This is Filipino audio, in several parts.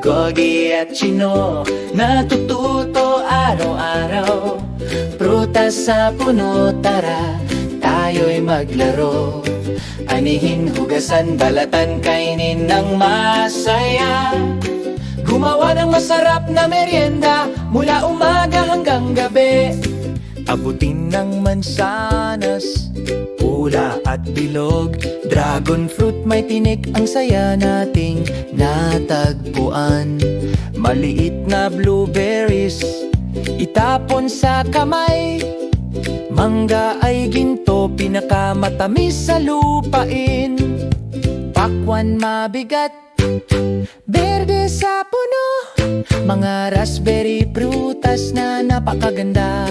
Gogi at Chino Natututo araw-araw. Prutas sa puno, tara Tayo'y maglaro. Anihin, hugasan, balatan, kainin ng masaya. Gumawa ng masarap na merienda Mula umaga hanggang gabi. Abutin ng mansanas Pula at bilog. Dragon fruit may tinik Ang saya nating natagpuan. Maliit na blueberries Itapon sa kamay. Mangga ay ginto Pinakamatamis sa lupain. Pakwan mabigat Berde sa puno. Mga raspberry prutas na napakaganda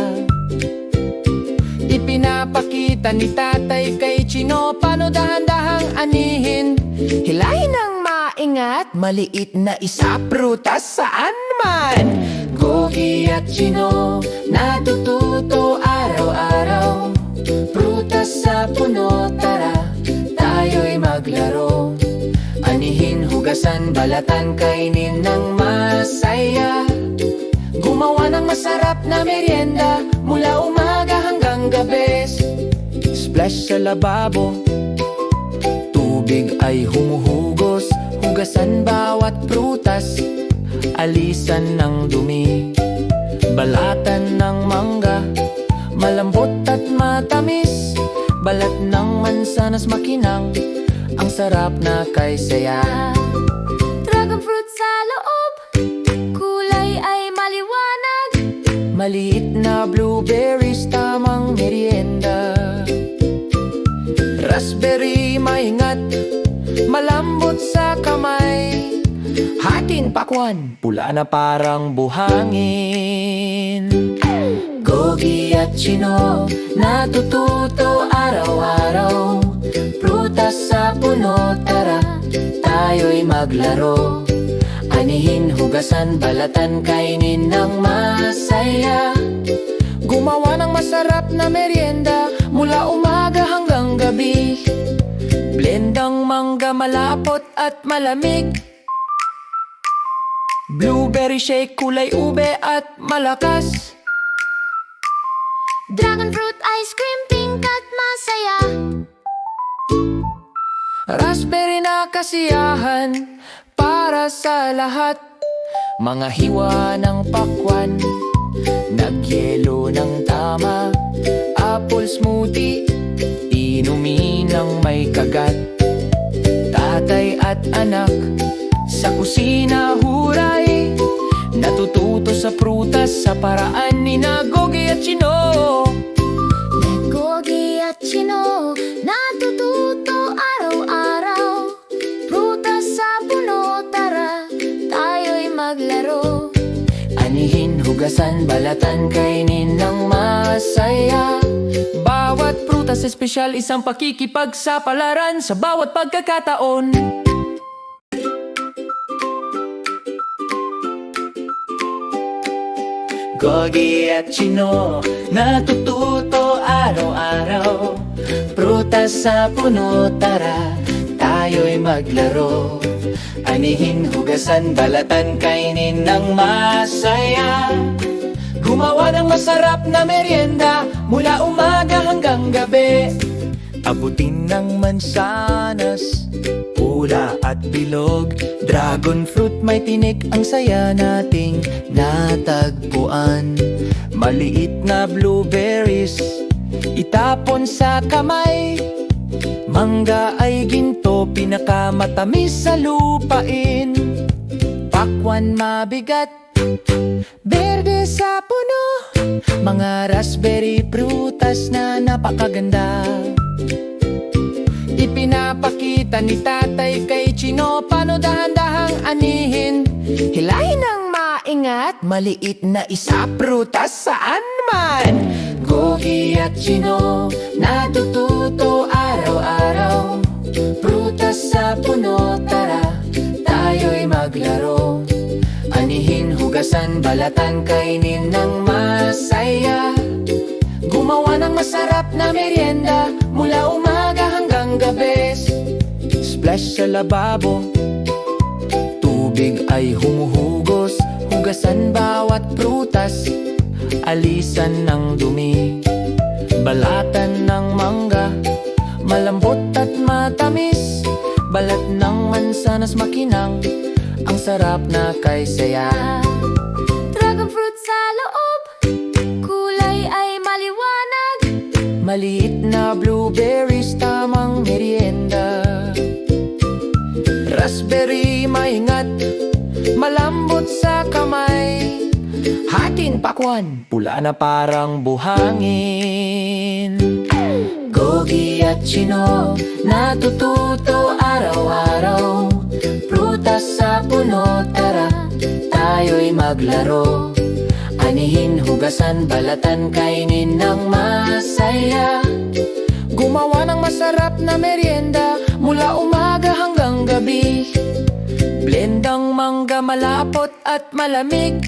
Ipinapakita ni tatay kay Chino Paano dahan-dahang anihin? Hilahin ng maingat. Maliit na isa prutas saan man? Gogi at Chino Natututo araw-araw. Prutas sa puno Tara, tayo'y maglaro. Anihin, hugasan, balatan, kainin ng masaya. Gumawa ng masarap na merienda Mula umaga hanggang gabi Splash sa lababo. Tubig ay humuhugos Hugasan bawat prutas. Alisan ng dumi Balatan ng mangga. Malambot at matamis Balat ng mansanas makinang. Ang sarap na kay saya. Dragon fruit sa loob Kulay ay maliwanag. Maliit na blueberries, tamang merienda Raspberry, maingat. Malambot sa kamay. Hatin pakwan, pula na parang buhangin. Gogi at Chino, natututo araw-araw. Prutas sa puno, tara, tayo'y maglaro. Anihin, hugasan, balatan, kainin ng masaya. Gumawa ng masarap na merienda Mula umaga hanggang gabi. Blendang mangga malapot at malamig. Blueberry shake, kulay ube at malakas. Dragon fruit ice cream pink at masaya. Raspberry na kasiyahan para sa lahat. Mga hiwa ng pakwan Nagyelo ng tama. Apple smoothie Inumin ng may kagat. Tatay at anak Sa kusina huray. Natututo sa prutas Sa paraan ni Nagogi at Chino. Gogi at Chino Natututo araw-araw. Prutas sa puno Tara, tayo'y maglaro. Anihin, hugasan, balatan, kainin ng masaya Prutas espesyal, isang pakikipagsapalaran Sa bawat pagkakataon. Gogi at Chino, natututo araw-araw. Prutas sa puno, tara, tayo'y maglaro. Anihin, hugasan, balatan, kainin ng masaya Gumawa ng masarap na merienda Mula umaga hanggang gabi. Abutin ng mansanas Pula at bilog. Dragon fruit may tinik Ang saya nating natagpuan. Maliit na blueberries Itapon sa kamay. Mangga ay ginto Pinakamatamis sa lupain. Pakwan mabigat Berde sa puno Mga raspberry prutas na napakaganda. Ipinapakita ni tatay kay Chino Paano dahan-dahang anihin? Hilahin ng maingat Maliit na isa prutas saan man. Gogi at Chino Natututo balatan, kainin ng masaya. Gumawa ng masarap na merienda Mula umaga hanggang gabi. Splash sa lababo. Tubig ay humuhugos Hugasan bawat prutas. Alisan ng dumi. Balatan ng mangga Malambot at matamis. Balat ng mansanas makinang Ang sarap na kay saya Maliit na blueberries tamang merienda. Raspberry maingat Malambot sa kamay. Hatin pakwan Pula na parang buhangin. Gogi at chino Natututo araw-araw. Prutas sa puno Tara, tayo'y maglaro Anihin, hugasan, balatan, kainin ng masaya. Gumawa ng masarap na merienda Mula umaga hanggang gabi. Blendang mangga malapot at malamig.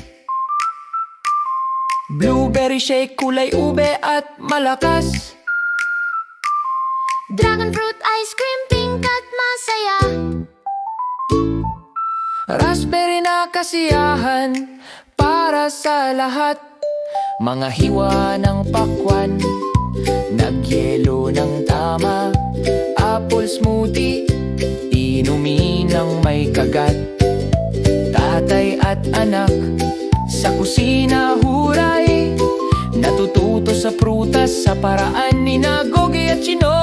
Blueberry shake, kulay ube at malakas. Dragon fruit ice cream pink at masaya. Raspberry na kasiyahan para sa lahat. Mga hiwa ng pakwan Nagyelo ng tama. Apple smoothie Inumin ng may kagat. Tatay at anak Sa kusina huray. Natututo sa prutas Sa paraan ni Nagogi at Chino